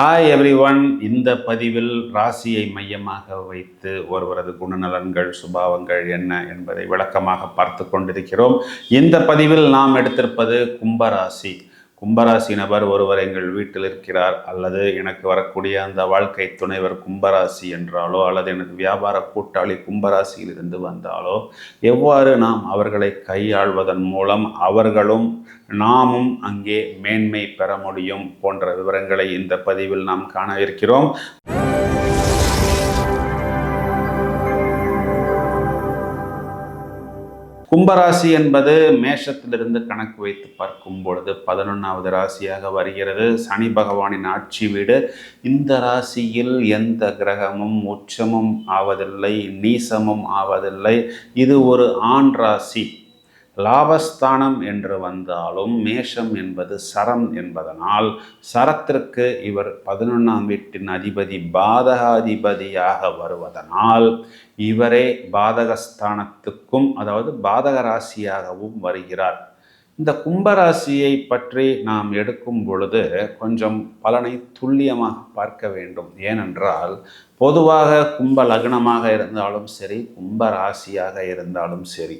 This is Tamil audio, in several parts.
ஹாய் எவ்ரி ஒன் இந்த பதிவில் ராசியை மையமாக வைத்து ஒருவரது குணநலன்கள் சுபாவங்கள் என்ன என்பதை விளக்கமாக பார்த்து கொண்டிருக்கிறோம். இந்த பதிவில் நாம் எடுத்திருப்பது கும்பராசி. கும்பராசி நபர் ஒருவர் எங்கள் வீட்டில் இருக்கிறார் அல்லது எனக்கு வரக்கூடிய அந்த வாழ்க்கை துணைவர் கும்பராசி என்றாலோ அல்லது எனது வியாபார கூட்டாளி கும்பராசியிலிருந்து வந்தாலோ எவ்வாறு நாம் அவர்களை கையாள்வதன் மூலம் அவர்களும் நாமும் அங்கே மேன்மை பெற முடியும் போன்ற விவரங்களை இந்த பதிவில் நாம் காண இருக்கிறோம். கும்பராசி என்பது மேஷத்திலிருந்து கணக்கு வைத்து பார்க்கும் பொழுது பதினொன்றாவது ராசியாக வருகிறது. சனி பகவானின் ஆட்சி வீடு. இந்த ராசியில் எந்த கிரகமும் உச்சமும் ஆவதில்லை நீசமும் ஆவதில்லை. இது ஒரு ஆண் ராசி. லாபஸ்தானம் என்று வந்தாலும் மேஷம் என்பது சரம் என்பதனால் சரத்திற்கு இவர் பதினொன்றாம் வீட்டின் அதிபதி பாதகாதிபதியாக வருவதனால் இவரே பாதகஸ்தானத்துக்கும் அதாவது பாதக ராசியாகவும் வருகிறார். இந்த கும்பராசியை பற்றி நாம் எடுக்கும் பொழுது கொஞ்சம் பலனை துல்லியமாக பார்க்க வேண்டும். ஏனென்றால் பொதுவாக கும்ப லக்னமாக இருந்தாலும் சரி கும்ப ராசியாக இருந்தாலும் சரி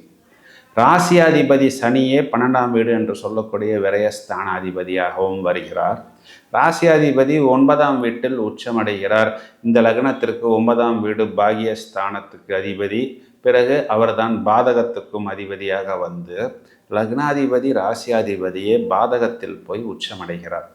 ராசியாதிபதி சனியே பன்னெண்டாம் வீடு என்று சொல்லக்கூடிய விரயஸ்தானாதிபதியாகவும் வருகிறார். ராசியாதிபதி ஒன்பதாம் வீட்டில் உச்சமடைகிறார். இந்த லக்னத்திற்கு ஒன்பதாம் வீடு பாகியஸ்தானத்துக்கு அதிபதி. பிறகு அவர்தான் பாதகத்துக்கும் அதிபதியாக வந்து லக்னாதிபதி ராசியாதிபதியே பாதகத்தில் போய் உச்சமடைகிறார்.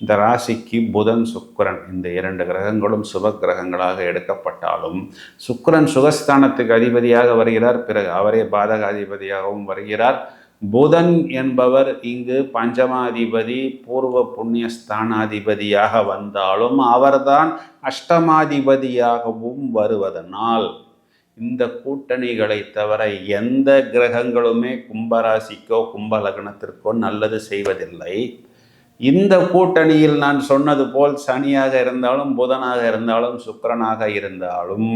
இந்த ராசிக்கு புதன் சுக்கரன் இந்த இரண்டு கிரகங்களும் சுப கிரகங்களாக எடுக்கப்பட்டாலும் சுக்கரன் சுகஸ்தானத்துக்கு அதிபதியாக வருகிறார். பிறகு அவரே பாதக அதிபதியாகவும் வருகிறார். புதன் என்பவர் இங்கு பஞ்சமாதிபதி பூர்வ புண்ணிய ஸ்தானாதிபதியாக வந்தாலும் அவர்தான் அஷ்டமாதிபதியாகவும் வருவதனால் இந்த கூட்டணிகளை தவிர எந்த கிரகங்களுமே கும்பராசிக்கோ கும்ப லக்னத்திற்கோ நல்லது செய்வதில்லை. இந்த கூட்டணியில் நான் சொன்னது போல் சனியாக இருந்தாலும் புதனாக இருந்தாலும் சுக்கரனாக இருந்தாலும்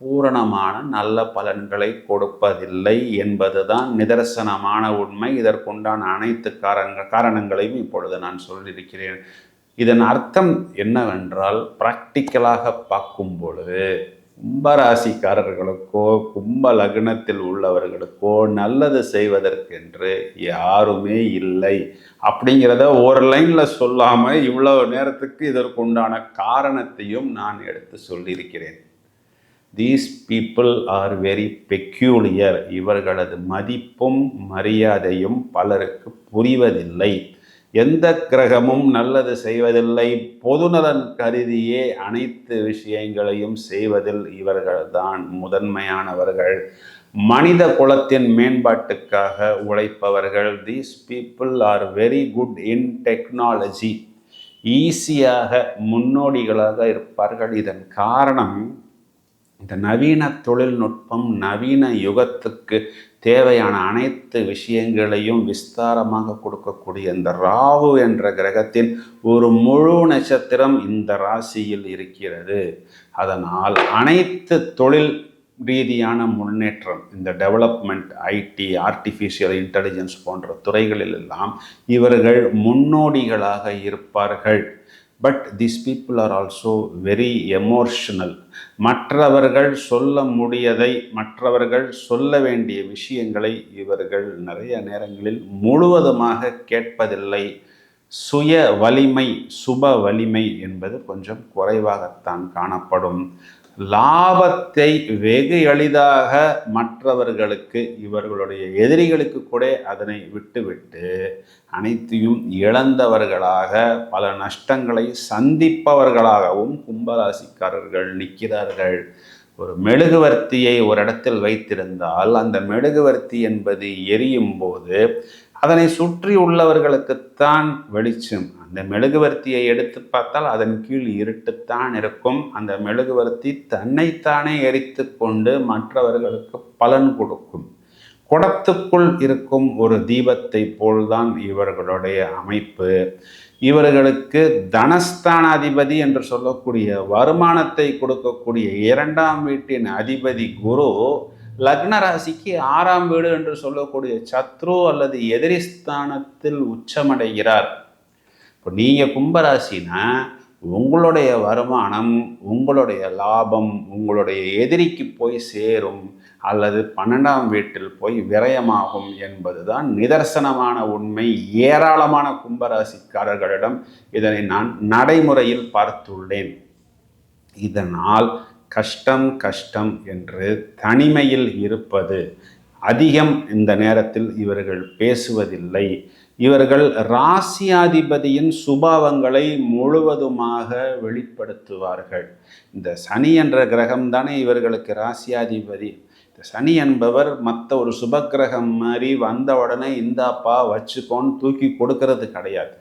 பூரணமான நல்ல பலன்களை கொடுப்பதில்லை என்பதுதான் நிதர்சனமான உண்மை. இதற்குண்டான அனைத்து காரண காரணங்களையும் இப்பொழுது நான் சொல்லியிருக்கிறேன். இதன் அர்த்தம் என்னவென்றால் ப்ராக்டிக்கலாக பார்க்கும் பொழுது கும்பராசிக்காரர்களுக்கோ கும்ப லக்னத்தில் உள்ளவர்களுக்கோ நல்லது செய்வதற்கென்று யாருமே இல்லை. அப்படிங்கிறத ஒரு லைனில் சொல்லாமல் இவ்வளவு நேரத்துக்கு இதற்குண்டான காரணத்தையும் நான் எடுத்து சொல்லியிருக்கிறேன். These people are very peculiar இவர்களது மதிப்பும் மரியாதையும் பலருக்கு புரிவதில்லை. எந்த கிரகமும் நல்லது செய்வதில்லை. பொதுநலன் கருதியே அனைத்து விஷயங்களையும் செய்வதில் இவர்கள்தான் முதன்மையானவர்கள். மனித குலத்தின் மேம்பாட்டுக்காக உழைப்பவர்கள். These people are very good in technology ஈஸியாக முன்னோடிகளாக இருப்பார்கள். இதன் காரணம் இந்த நவீன தொழில்நுட்பம் நவீன யுகத்துக்கு தேவையான அனைத்து விஷயங்களையும் விஸ்தாரமாக கொடுக்கக்கூடிய இந்த ராகு என்ற கிரகத்தின் ஒரு முழு நட்சத்திரம் இந்த ராசியில் இருக்கிறது. அதனால் அனைத்து தொழில் ரீதியான முன்னேற்றம் இந்த டெவலப்மெண்ட் ஐடி ஆர்டிஃபிஷியல் இன்டெலிஜென்ஸ் போன்ற துறைகளில் எல்லாம் இவர்கள் முன்னோடிகளாக இருப்பார்கள். But this people are also very emotional மற்றவர்கள் சொல்ல முடியதை மற்றவர்கள் சொல்ல வேண்டிய விஷயங்களை இவர்கள் நிறைய நேரங்களில் முழுவதுமாக கேட்பதில்லை. சுய வலிமை சுப வலிமை என்பது கொஞ்சம் குறைவாகத்தான் காணப்படும். லாபத்தை வெகு எளிதாக மற்றவர்களுக்கு இவர்களுடைய எதிரிகளுக்கு கூட அதனை விட்டுவிட்டு அனைத்தையும் இழந்தவர்களாக பல நஷ்டங்களை சந்திப்பவர்களாகவும் கும்பராசிக்காரர்கள் நிற்கிறார்கள். ஒரு மெழுகுவர்த்தியை ஒரு இடத்தில் வைத்திருந்தால் அந்த மெழுகுவர்த்தி என்பது எரியும் போது அதனை சுற்றி உள்ளவர்களுக்குத்தான் வெளிச்சம். அந்த மெழுகுவர்த்தியை எடுத்து பார்த்தால் அதன் கீழ் இருட்டுத்தான் இருக்கும். அந்த மெழுகுவர்த்தி தன்னைத்தானே எரித்து கொண்டு மற்றவர்களுக்கு பலன் கொடுக்கும். குடத்துக்குள் இருக்கும் ஒரு தீபத்தை போல்தான் இவர்களுடைய அமைப்பு. இவர்களுக்கு தனஸ்தானாதிபதி என்று சொல்லக்கூடிய வருமானத்தை கொடுக்கக்கூடிய இரண்டாம் வீட்டின் அதிபதி குரு லக்ன ராசிக்கு ஆறாம் வீடு என்று சொல்லக்கூடிய சத்ரு அல்லது எதிரி ஸ்தானத்தில் உச்சமடைகிறார். இப்போ நீங்கள் கும்பராசினா உங்களுடைய வருமானம் உங்களுடைய லாபம் உங்களுடைய எதிரிக்கு போய் சேரும் அல்லது பன்னெண்டாம் வீட்டில் போய் விரயமாகும் என்பதுதான் நிதர்சனமான உண்மை. ஏராளமான கும்பராசிக்காரர்களிடம் இதனை நான் நடைமுறையில் பார்த்துள்ளேன். இதனால் கஷ்டம் கஷ்டம் என்று தனிமையில் இருப்பது. அதிகம் இந்த நேரத்தில் இவர்கள் பேசுவதில்லை. இவர்கள் ராசியாதிபதியின் சுபாவங்களை முழுவதுமாக வெளிப்படுத்துவார்கள். இந்த சனி என்ற கிரகம் தானே இவர்களுக்கு ராசியாதிபதி. இந்த சனி என்பவர் மற்ற ஒரு சுபக்கிரகம் மாதிரி வந்த உடனே இந்தாப்பா வச்சுக்கோன்னு தூக்கி கொடுக்கறது கிடையாது.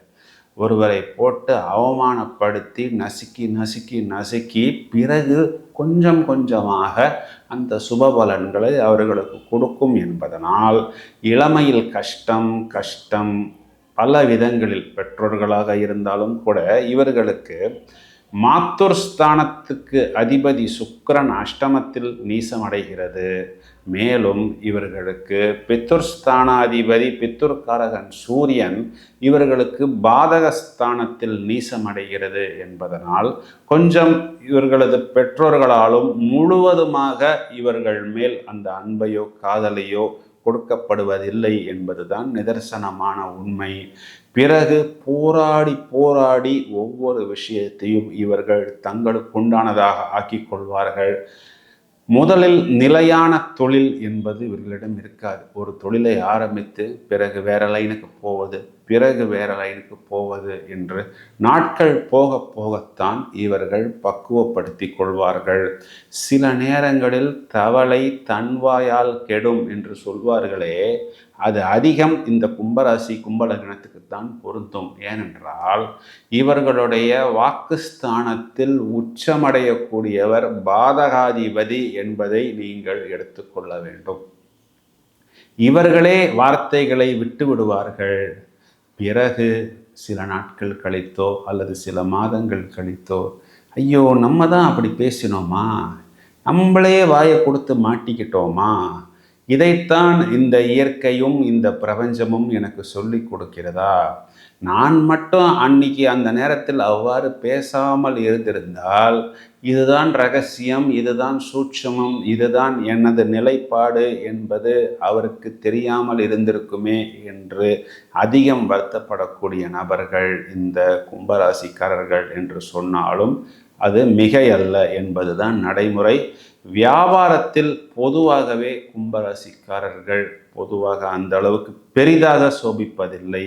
ஒருவரை போட்டு அவமானப்படுத்தி நசுக்கி நசுக்கி நசுக்கி பிறகு கொஞ்சம் கொஞ்சமாக அந்த சுபபலன்களை அவர்களுக்கு கொடுக்கும் என்பதனால் இளமையில் கஷ்டம் கஷ்டம் பல விதங்களில் பெற்றோர்களாக இருந்தாலும் கூட இவர்களுக்கு மாத்தூர் ஸ்தானத்துக்கு அதிபதி சுக்கரன் அஷ்டமத்தில் நீசமடைகிறது. மேலும் இவர்களுக்கு பித்துர்ஸ்தானாதிபதி பித்துர்காரகன் சூரியன் இவர்களுக்கு பாதகஸ்தானத்தில் நீசமடைகிறது என்பதனால் கொஞ்சம் இவர்களது பெற்றோர்களாலும் முழுவதுமாக இவர்கள் மேல் அந்த அன்பையோ காதலையோ கொடுக்கப்படுவதில்லை என்பதுதான் நிதர்சனமான உண்மை. பிறகு போராடி போராடி ஒவ்வொரு விஷயத்தையும் இவர்கள் தங்களுக்குண்டானதாக ஆக்கிக் கொள்வார்கள். முதலில் நிலையான தொழில் என்பது இவர்களிடம் இருக்காது. ஒரு தொழிலை ஆரம்பித்து பிறகு வேற லைனுக்கு போவது பிறகு வேற லைனுக்கு போவது என்று நாட்கள் போக போகத்தான் இவர்கள் பக்குவப்படுத்தி கொள்வார்கள். சில நேரங்களில் தவளை தன்வாயால் கெடும் என்று சொல்வார்களே அது அதிகம் இந்த கும்பராசி கும்பலகணத்துக்குத்தான் பொருந்தும். ஏனென்றால் இவர்களுடைய வாக்குஸ்தானத்தில் உச்சமடையக்கூடியவர் பாதகாதிபதி என்பதை நீங்கள் எடுத்துக்கொள்ள வேண்டும். இவர்களே வார்த்தைகளை விட்டு விடுவார்கள் பிறகு சில நாட்கள் கழித்தோ அல்லது சில மாதங்கள் கழித்தோ ஐயோ நம்ம தான் அப்படி பேசினோமா? நம்மளே வாயை கொடுத்து மாட்டிக்கிட்டோமா? இதைத்தான் இந்த இயற்கையும் இந்த பிரபஞ்சமும் எனக்கு சொல்லி கொடுக்கிறதா? நான் மட்டும் அன்னைக்கு அந்த நேரத்தில் அவ்வாறு பேசாமல் இருந்திருந்தால் இதுதான் ரகசியம் இதுதான் சூட்சமம் இதுதான் எனது நிலைப்பாடு என்பது அவருக்கு தெரியாமல் இருந்திருக்குமே என்று அதிகம் வருத்தப்படக்கூடிய நபர்கள் இந்த கும்பராசிக்காரர்கள் என்று சொன்னாலும் அது மிகையல்ல என்பதுதான் நடைமுறை. வியாபாரத்தில் பொதுவாகவே கும்பராசிக்காரர்கள் பொதுவாக அந்த அளவுக்கு பெரிதாக சோபிப்பதில்லை.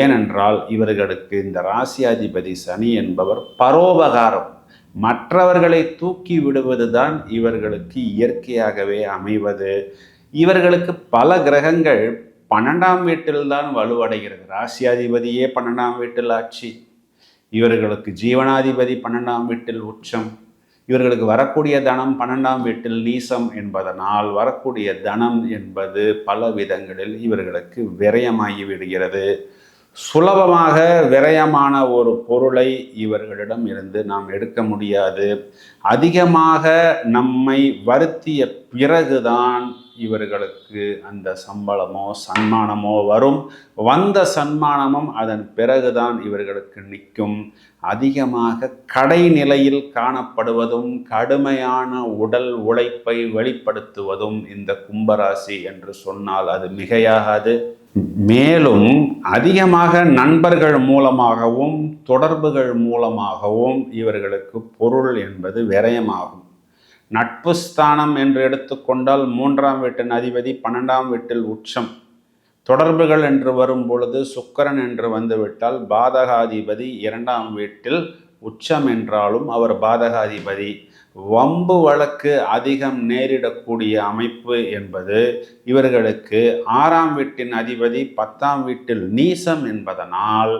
ஏனென்றால் இவர்களுக்கு இந்த ராசியாதிபதி சனி என்பவர் பரோபகாரம். மற்றவர்களை தூக்கி விடுவதுதான் இவர்களுக்கு இயற்கையாகவே அமைவது. இவர்களுக்கு பல கிரகங்கள் பன்னெண்டாம் வீட்டில்தான் வலுவடைகிறது. ராசியாதிபதியே பன்னெண்டாம் வீட்டில் ஆட்சி. இவர்களுக்கு ஜீவனாதிபதி பன்னெண்டாம் வீட்டில் உச்சம். இவர்களுக்கு வரக்கூடிய தனம் பன்னெண்டாம் வீட்டில் நீசம் என்பதனால் வரக்கூடிய தனம் என்பது பல விதங்களில் இவர்களுக்கு விரயமாகி விடுகிறது. சுலபமாக விரயமான ஒரு பொருளை இவர்களிடம் இருந்து நாம் எடுக்க முடியாது. அதிகமாக நம்மை வருத்திய பிறகுதான் இவர்களுக்கு அந்த சம்பளமோ சன்மானமோ வரும். வந்த சன்மானமும் அதன் பிறகுதான் இவர்களுக்கு நிற்கும். அதிகமாக கடைநிலையில் காணப்படுவதும் கடுமையான உடல் உழைப்பை வெளிப்படுத்துவதும் இந்த கும்பராசி என்று சொன்னால் அது மிகையாகாது. மேலும் அதிகமாக நண்பர்கள் மூலமாகவும் தொடர்புகள் மூலமாகவும் இவர்களுக்கு பொருள் என்பது விரயமாகும். நட்பு ஸ்தானம் என்று எடுத்துக்கொண்டால் மூன்றாம் வீட்டின் அதிபதி பன்னெண்டாம் வீட்டில் உச்சம். தொடர்புகள் என்று வரும் பொழுது சுக்கரன் என்று வந்துவிட்டால் பாதகாதிபதி இரண்டாம் வீட்டில் உச்சம் என்றாலும் அவர் பாதகாதிபதி. வம்பு வழக்கு அதிகம் நேரிடக்கூடிய அமைப்பு என்பது இவர்களுக்கு ஆறாம் வீட்டின் அதிபதி பத்தாம் வீட்டில் நீசம் என்பதனால்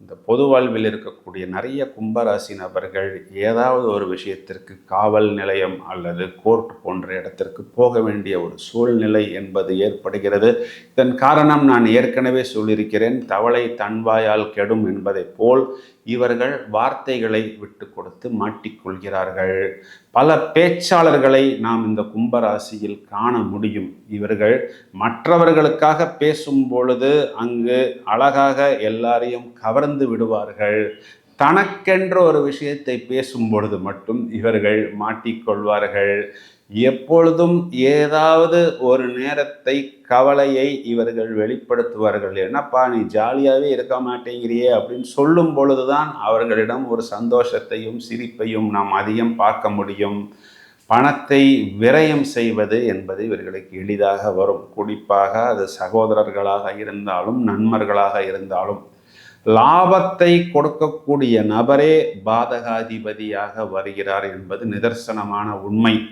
இந்த பொது வாழ்வில் இருக்கக்கூடிய நிறைய கும்பராசி நபர்கள் ஏதாவது ஒரு விஷயத்திற்கு காவல் நிலையம் அல்லது கோர்ட் போன்ற இடத்திற்கு போக வேண்டிய ஒரு சூழ்நிலை என்பது ஏற்படுகிறது. இதன் காரணம் நான் ஏற்கனவே சொல்லியிருக்கிறேன் தவளை தன்வாயால் கெடும் என்பதைப் போல் இவர்கள் வார்த்தைகளை விட்டு கொடுத்து மாட்டிக்கொள்கிறார்கள். பல பேச்சாளர்களை நாம் இந்த கும்பராசியில் காண முடியும். இவர்கள் மற்றவர்களுக்காக பேசும் பொழுது அங்கு அழகாக எல்லாரையும் கவர்ந்து விடுவார்கள். தனக்கென்ற ஒரு விஷயத்தை பேசும் பொழுது மட்டும் இவர்கள் மாட்டிக்கொள்வார்கள். எப்பொழுதும் ஏதாவது ஒரு நேரத்தை கவலையை இவர்கள் வெளிப்படுத்துவார்கள். என்னப்பா நீ ஜாலியாகவே இருக்க மாட்டேங்கிறியே அப்படின்னு சொல்லும் பொழுதுதான் அவர்களிடம் ஒரு சந்தோஷத்தையும் சிரிப்பையும் நாம் அதிகம் பார்க்க முடியும். பணத்தை விரயம் செய்வது என்பது இவர்களுக்கு எளிதாக வரும். குறிப்பாக அது சகோதரர்களாக இருந்தாலும் நண்பர்களாக இருந்தாலும் லாபத்தை கொடுக்கக்கூடிய நபரே பாதகாதிபதியாக வருகிறார் என்பது நிதர்சனமான உண்மை.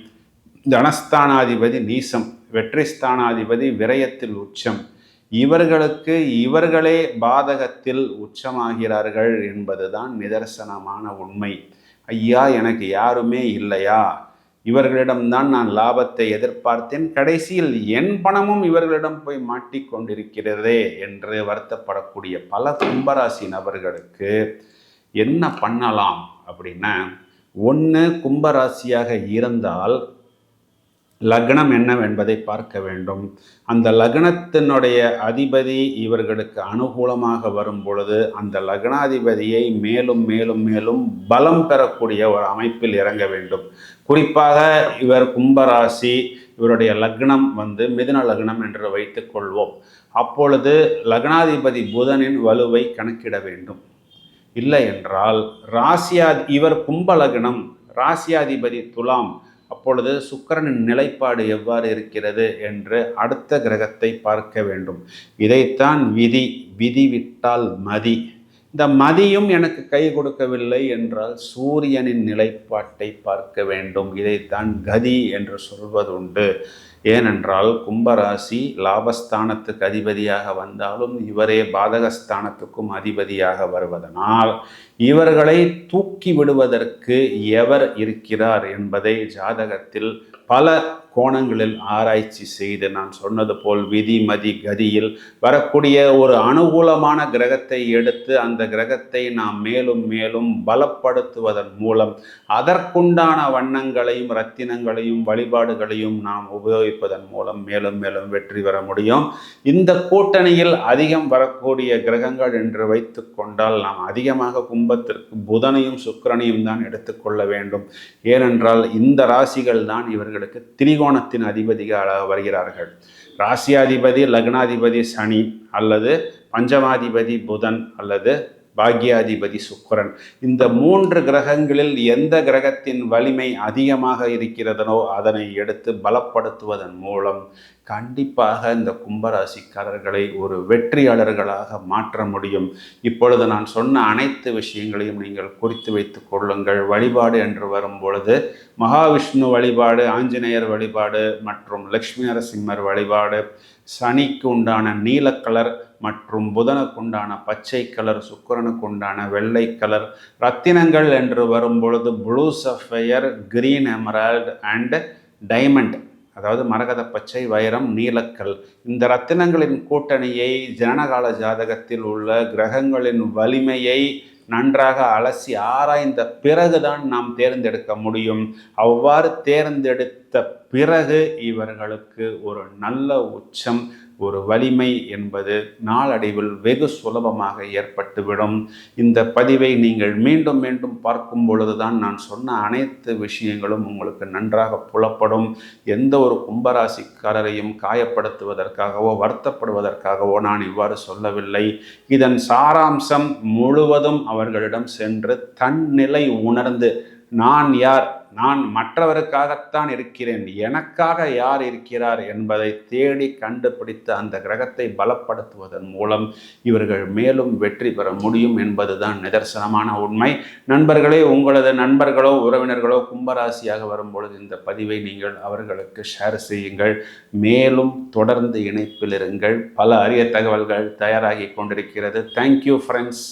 தனஸ்தானாதிபதி நீசம் வெற்றிஸ்தானாதிபதி விரயத்தில் உச்சம். இவர்களுக்கு இவர்களே பாதகத்தில் உச்சமாகிறார்கள் என்பதுதான் நிதர்சனமான உண்மை. ஐயா எனக்கு யாருமே இல்லையா? இவர்களிடம்தான் நான் லாபத்தை எதிர்பார்த்தேன். கடைசியில் என் பணமும் இவர்களிடம் போய் மாட்டிக்கொண்டிருக்கிறதே என்று வருத்தப்படக்கூடிய பல கும்பராசி நபர்களுக்கு என்ன பண்ணலாம் அப்படின்னா ஒன்று கும்பராசியாக இருந்தால் லக்னம் என்னவென்பதை பார்க்க வேண்டும். அந்த லக்னத்தினுடைய அதிபதி இவர்களுக்கு அனுகூலமாக வரும் பொழுது அந்த லக்னாதிபதியை மேலும் மேலும் மேலும் பலம் பெறக்கூடிய ஒரு அமைப்பில் இறங்க வேண்டும். குறிப்பாக இவர் கும்பராசி இவருடைய லக்னம் வந்து மிதுன லக்னம் என்று வைத்துக்கொள்வோம் அப்பொழுது லக்னாதிபதி புதனின் வலுவை கணக்கிட வேண்டும். இல்லை என்றால் ராசியா இவர் கும்ப லக்னம் ராசியாதிபதி துலாம் அப்பொழுது சுக்கரனின் நிலைப்பாடு எவ்வாறு இருக்கிறது என்று அடுத்த கிரகத்தை பார்க்க வேண்டும். இதைத்தான் விதி விதி விட்டால் மதி. இந்த மதியும் எனக்கு கை கொடுக்கவில்லை என்றால் சூரியனின் நிலைப்பாட்டை பார்க்க வேண்டும். இதைத்தான் கதி என்று சொல்வதுண்டு. ஏனென்றால் கும்பராசி லாபஸ்தானத்துக்கு அதிபதியாக வந்தாலும் இவரே பாதகஸ்தானத்துக்கும் அதிபதியாக வருவதனால் இவர்களை தூக்கி விடுவதற்கு எவர் இருக்கிறார் என்பதை ஜாதகத்தில் பல கோணங்களில் ஆராய்ச்சி செய்து நான் சொன்னது போல் விதி மதி கதியில் வரக்கூடிய ஒரு அனுகூலமான கிரகத்தை எடுத்து அந்த கிரகத்தை நாம் மேலும் மேலும் பலப்படுத்துவதன் மூலம் அதற்குண்டான வண்ணங்களையும் ரத்தினங்களையும் வழிபாடுகளையும் நாம் உபயோகிப்பதன் மூலம் மேலும் மேலும் வெற்றி பெற முடியும். இந்த கூட்டணியில் அதிகம் வரக்கூடிய கிரகங்கள் என்று வைத்து கொண்டால் நாம் அதிகமாக கும்பத்திற்கு புதனையும் சுக்கரனையும் தான் எடுத்துக்கொள்ள வேண்டும். ஏனென்றால் இந்த ராசிகள் தான் இவர்களுக்கு திரிகோணத்தின் அதிபதிகளாக வருகிறார்கள். ராசியாதிபதி லக்னாதிபதி சனி அல்லது பஞ்சமாதிபதி புதன் அல்லது பாக்யாதிபதி சுக்கரன். இந்த மூன்று கிரகங்களில் எந்த கிரகத்தின் வலிமை அதிகமாக இருக்கிறதனோ அதனை எடுத்து பலப்படுத்துவதன் மூலம் கண்டிப்பாக இந்த கும்பராசிக்காரர்களை ஒரு வெற்றியாளர்களாக மாற்ற முடியும். இப்பொழுது நான் சொன்ன அனைத்து விஷயங்களையும் நீங்கள் குறித்து வைத்துக் கொள்ளுங்கள். வழிபாடு என்று வரும் பொழுது மகாவிஷ்ணு வழிபாடு ஆஞ்சநேயர் வழிபாடு மற்றும் லக்ஷ்மி நரசிம்மர் வழிபாடு சனிக்கு உண்டான நீல கலர் மற்றும் புதனுக்கு உண்டான பச்சை கலர் சுக்கரனுக்கு உண்டான வெள்ளை கலர் ரத்தினங்கள் என்று வரும் பொழுது blue sapphire green emerald and diamond அதாவது மரகத பச்சை வைரம் நீலக்கல். இந்த ரத்தினங்களின் கூட்டணியை ஜனனகால ஜாதகத்தில் உள்ள கிரகங்களின் வலிமையை நன்றாக அலசி ஆராய்ந்த பிறகுதான் நாம் தேர்ந்தெடுக்க முடியும். அவ்வாறு தேர்ந்தெடுத்த பிறகு இவர்களுக்கு ஒரு நல்ல உச்சம். ஒரு வலிமை என்பது நாளடைவில் வெகு சுலபமாக ஏற்பட்டுவிடும். இந்த பதிவை நீங்கள் மீண்டும் மீண்டும் பார்க்கும் பொழுதுதான் நான் சொன்ன அனைத்து விஷயங்களும் உங்களுக்கு நன்றாக புலப்படும். எந்த ஒரு கும்பராசிக்காரரையும் காயப்படுத்துவதற்காகவோ வருத்தப்படுவதற்காகவோ நான் இவ்வாறு சொல்லவில்லை. இதன் சாராம்சம் முழுவதும் அவர்களிடம் சென்று தன்னிலை உணர்ந்து நான் யார்? நான் மற்றவருக்காகத்தான் இருக்கிறேன். எனக்காக யார் இருக்கிறார் என்பதை தேடி கண்டுபிடித்து அந்த கிரகத்தை பலப்படுத்துவதன் மூலம் இவர்கள் மேலும் வெற்றி பெற முடியும் என்பதுதான் நிதர்சனமான உண்மை. நண்பர்களே உங்களது நண்பர்களோ உறவினர்களோ கும்பராசியாக வரும்பொழுது இந்த பதிவை நீங்கள் அவர்களுக்கு ஷேர் செய்யுங்கள். மேலும் தொடர்ந்து இணைப்பில் இருங்கள். பல அரிய தகவல்கள் தயாராகி கொண்டிருக்கிறது. Thank you friends